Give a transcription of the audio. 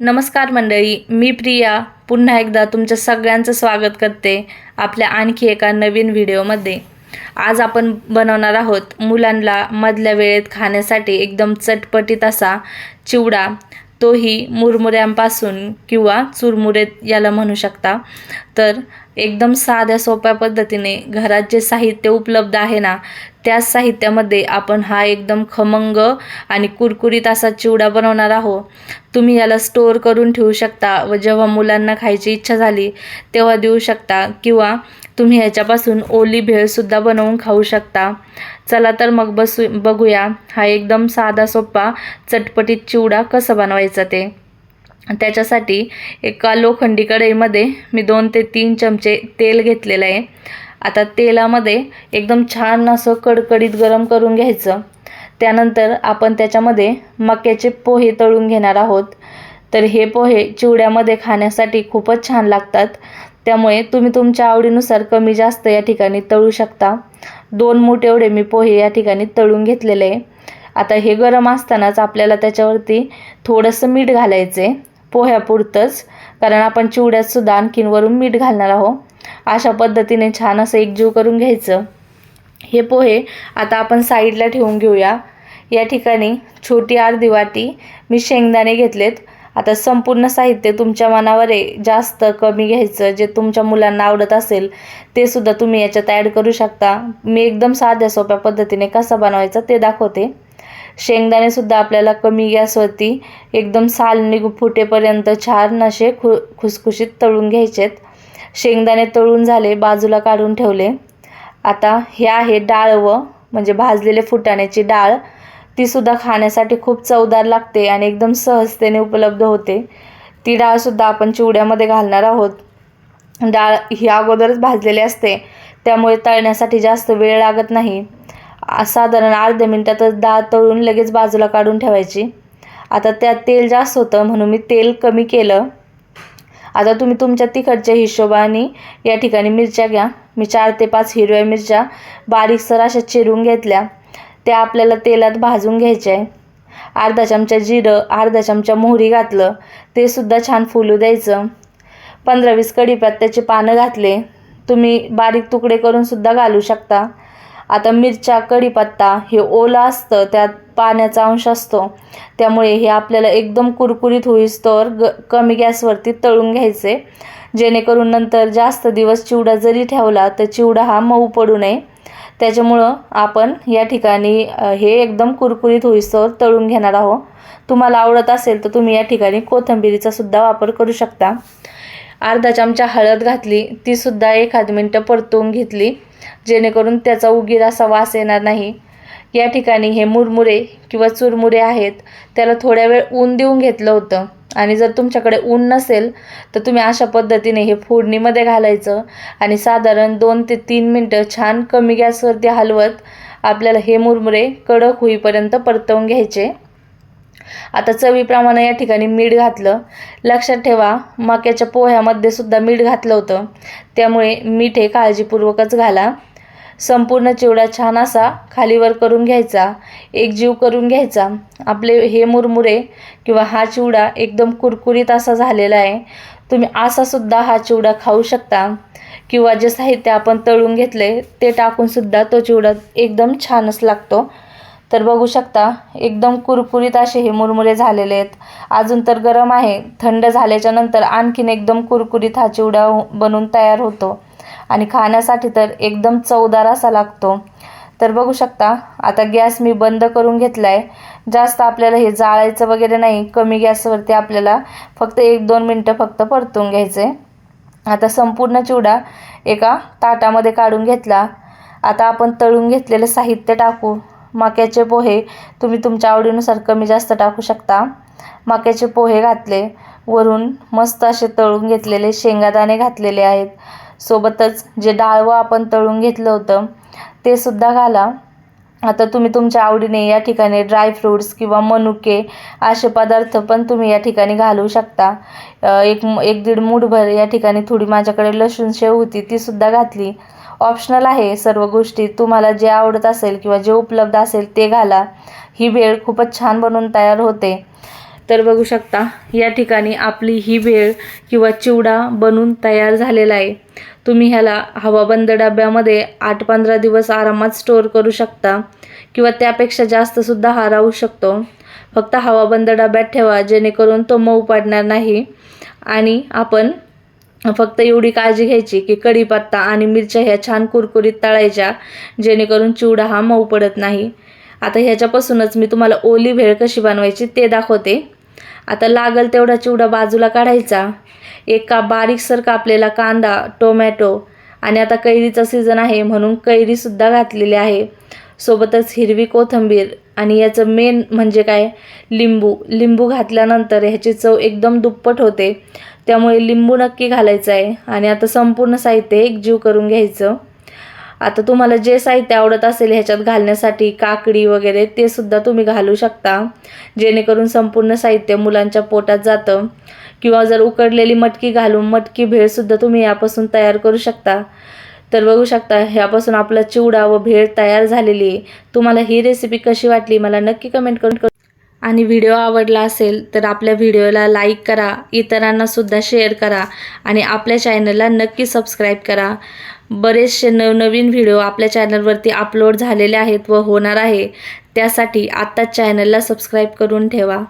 नमस्कार मंडळी मी प्रिया. पुन्हा एकदा तुमच्या सगळ्यांचं स्वागत करते आपल्या आणखी एका नवीन व्हिडिओमध्ये. आज आपण बनवणार आहोत मुलांना मधल्या वेळेत खाण्यासाठी एकदम चटपटीत असा चिवडा. तोही मुरमुऱ्यांपासून किंवा चुरमुरे याला म्हणू शकता. तर एकदम साध्या सोप्या पद्धतीने घरात जे साहित्य उपलब्ध आहे ना त्याच साहित्यामध्ये आपण हा एकदम खमंग आणि कुरकुरीत असा चिवडा बनवणार आहोत. तुम्ही याला स्टोअर करून ठेवू शकता व जेव्हा मुलांना खायची इच्छा झाली तेव्हा देऊ शकता किंवा तुम्ही ह्याच्यापासून ओली भेळसुद्धा बनवून खाऊ शकता. चला तर मग बसू बघूया. हा एकदम साधा सोपा चटपटीत चिवडा कसं बनवायचा ते. त्याच्यासाठी एका लोखंडी कढईमध्ये मी दोन ते तीन चमचे तेल घेतलेलं आहे. आता तेलामध्ये एकदम छान असं कडकडीत गरम करून घ्यायचं. त्यानंतर आपण त्याच्यामध्ये मक्याचे पोहे तळून घेणार आहोत. तर हे पोहे चिवड्यामध्ये खाण्यासाठी खूपच छान लागतात. त्यामुळे तुम्ही तुमच्या आवडीनुसार कमी जास्त या ठिकाणी तळू शकता. दोन मूठ एवढे मी पोहे या ठिकाणी तळून घेतलेले आहे. आता हे गरम असतानाच आपल्याला त्याच्यावरती थोडंसं मीठ घालायचं आहे पोह्यापुरतंच. कारण आपण चिवड्यातसुद्धा आणखीनवरून मीठ घालणार आहोत. अशा पद्धतीने छान असं एकजीव करून घ्यायचं. हे पोहे आता आपण साईडला ठेवून घेऊया. या ठिकाणी छोटी अर्धी वाटी मी शेंगदाणे घेतलेत. आता संपूर्ण साहित्य तुमच्या मनावर आहे. जास्त कमी घ्यायचं जे तुमच्या मुलांना आवडत असेल ते सुद्धा तुम्ही याच्यात ॲड करू शकता. मी एकदम साध्या सोप्या पद्धतीने कसा बनवायचा ते दाखवते. शेंगदाणेसुद्धा आपल्याला कमी गॅसवरती एकदम साल निघू फुटेपर्यंत छान असे खु खुसखुशीत तळून घ्यायचेत. शेंगदाणे तळून झाले बाजूला काढून ठेवले. आता हे आहे डाळ व म्हणजे भाजलेले फुटाण्याची डाळ. तीसुद्धा खाण्यासाठी खूप चवदार लागते आणि एकदम सहजतेने उपलब्ध होते. ती डाळसुद्धा आपण चिवड्यामध्ये घालणार आहोत. डाळ ही अगोदरच भाजलेली असते. त्यामुळे तळण्यासाठी जास्त वेळ लागत नाही. साधारण अर्ध्या मिनटातच डाळ तळून लगेच बाजूला काढून ठेवायची. आता त्यात तेल जास्त होतं म्हणून मी तेल कमी केलं. आता तुम्ही तुमच्या तिखटच्या हिशोबाने या ठिकाणी मिरच्या घ्या. मी चार ते पाच हिरव्या मिरच्या बारीकसर अशा चिरून घेतल्या. त्या आपल्याला तेलात भाजून घ्यायच्या आहे अर्धा चमचा जिरं अर्धा चमचा मोहरी घातलं ते सुद्धा छान फुलू द्यायचं. पंधरा वीस कढीपत्त्याचे पानं घातले. तुम्ही बारीक तुकडे करून सुद्धा घालू शकता. आता मिरच्या कढीपत्ता हे ओलं असतं त्यात पाण्याचा अंश असतो. त्यामुळे हे आपल्याला एकदम कुरकुरीत होईस्तोवर ग कमी गॅसवरती तळून घ्यायचे. जेणेकरून नंतर जास्त दिवस चिवडा जरी ठेवला तर चिवडा हा मऊ पडू नये. त्याच्यामुळं आपण या ठिकाणी हे एकदम कुरकुरीत होईसर तळून घेणार आहोत. तुम्हाला आवडत असेल तर तुम्ही या ठिकाणी कोथिंबिरीचा सुद्धा वापर करू शकता. अर्धा चमचा हळद घातली तीसुद्धा एखाद मिनटं परतवून घेतली जेणेकरून त्याचा उगीर असा वास येणार नाही. या ठिकाणी हे मुरमुरे किंवा चुरमुरे आहेत त्याला थोड्या वेळ ऊन देऊन घेतलं होतं. आणि जर तुमच्याकडे ऊन नसेल तर तुम्ही अशा पद्धतीने हे फोडणीमध्ये घालायचं आणि साधारण दोन ते तीन मिनटं छान कमी गॅसवरती हलवत आपल्याला हे मुरमुरे कडक होईपर्यंत परतवून घ्यायचे. आता चवीप्रमाणे या ठिकाणी मीठ घातलं. लक्षात ठेवा मक्याच्या पोह्यामध्ये सुद्धा मीठ घातलं होतं. त्यामुळे मीठ हे काळजीपूर्वकच घाला. संपूर्ण चिवडा छान असा खालीवर करून घ्यायचा. एक जीव करून घ्यायचा. आपले हे मुरमुरे किंवा हा चिवडा एकदम कुरकुरीत असा झालेला आहे. तुम्ही असासुद्धा हा चिवडा खाऊ शकता. किंवा जे साहित्य आपण तळून घेतले ते टाकूनसुद्धा तो चिवडा एकदम छानच लागतो. तर बघू शकता एकदम कुरकुरीत असे हे मुरमुरे झालेले आहेत. अजून तर गरम आहे. थंड झाल्याच्यानंतर आणखीन एकदम कुरकुरीत हा चिवडा बनून तयार होतो. आणि खाण्यासाठी तर एकदम चवदार असा लागतो. तर बघू शकता आता गॅस मी बंद करून घेतला आहे जास्त आपल्याला हे जाळायचं वगैरे नाही कमी गॅसवरती आपल्याला फक्त एक दोन मिनटं फक्त परतून घ्यायचं. आहे आता संपूर्ण चिवडा एका ताटामध्ये काढून घेतला. आता आपण तळून घेतलेलं साहित्य टाकू. मक्याचे पोहे तुम्ही तुमच्या आवडीनुसार कमी जास्त टाकू शकता. मक्याचे पोहे घातले. वरून मस्त असे तळून घेतलेले शेंगादाणे घातलेले आहेत. सोबतच जे डाळवं आपण तळून घेतलं होतं ते सुद्धा घाला. आता तुम्ही तुमच्या आवडीने या ठिकाणी ड्रायफ्रूट्स किंवा मनुके असे पदार्थ पण तुम्ही या ठिकाणी घालू शकता. एक एक दीड मूठभर या ठिकाणी थोडी माझ्याकडे लसूण शेव होती तीसुद्धा घातली. ऑप्शनल आहे सर्व गोष्टी. तुम्हाला जे आवडत असेल किंवा जे उपलब्ध असेल ते घाला. ही भेळ खूपच छान बनवून तयार होते. तर बघू शकता या ठिकाणी आपली ही भेळ किंवा चिवडा बनून तयार झालेला आहे. तुम्ही ह्याला हवाबंद डब्यामध्ये आठ पंधरा दिवस आरामात स्टोअर करू शकता किंवा त्यापेक्षा जास्तसुद्धा हा राहू शकतो. फक्त हवाबंद डब्यात ठेवा जेणेकरून तो मऊ पडणार नाही. आणि आपण फक्त एवढी काळजी घ्यायची की कढीपत्ता आणि मिरच्या ह्या छान कुरकुरीत तळायच्या जेणेकरून चिवडा हा मऊ पडत नाही. आता ह्याच्यापासूनच मी तुम्हाला ओली भेळ कशी बनवायची ते दाखवते. आता लागल तेवढा चिवडा बाजूला काढायचा. एक का बारीकसर कापलेला कांदा टोमॅटो आणि आता कैरीचा सीझन आहे म्हणून कैरीसुद्धा घातलेली आहे. सोबतच हिरवी कोथिंबीर आणि याचं मेन म्हणजे काय? लिंबू. लिंबू घातल्यानंतर ह्याची चव एकदम दुप्पट होते. त्यामुळे लिंबू नक्की घालायचं आहे. आणि आता संपूर्ण साहित्य एकजीव करून घ्यायचं. आता तुम्हाला जे साहित्य आवडत असेल ह्याच्यात घालण्यासाठी काकडी वगैरे ते सुद्धा तुम्ही घालू शकता. जेणेकरून संपूर्ण साहित्य मुलांच्या पोटात जातं. किंवा जर उकडलेली मटकी घालून मटकी भेळसुद्धा तुम्ही यापासून तयार करू शकता. तर बघू शकता ह्यापासून आपला चिवडा व भेळ तयार झालेली आहे. तुम्हाला ही रेसिपी कशी वाटली मला नक्की कमेंट करून आणि व्हिडिओ आवडला असेल तर आपल्या व्हिडिओला लाईक करा इतरांनासुद्धा शेअर करा आणि आपल्या चॅनलला नक्की सबस्क्राईब करा. बरेचसे नवनवीन व्हिडिओ आपल्या चॅनलवरती अपलोड झालेले आहेत व होणार आहे. त्यासाठी आत्ताच चॅनलला सबस्क्राईब करून ठेवा.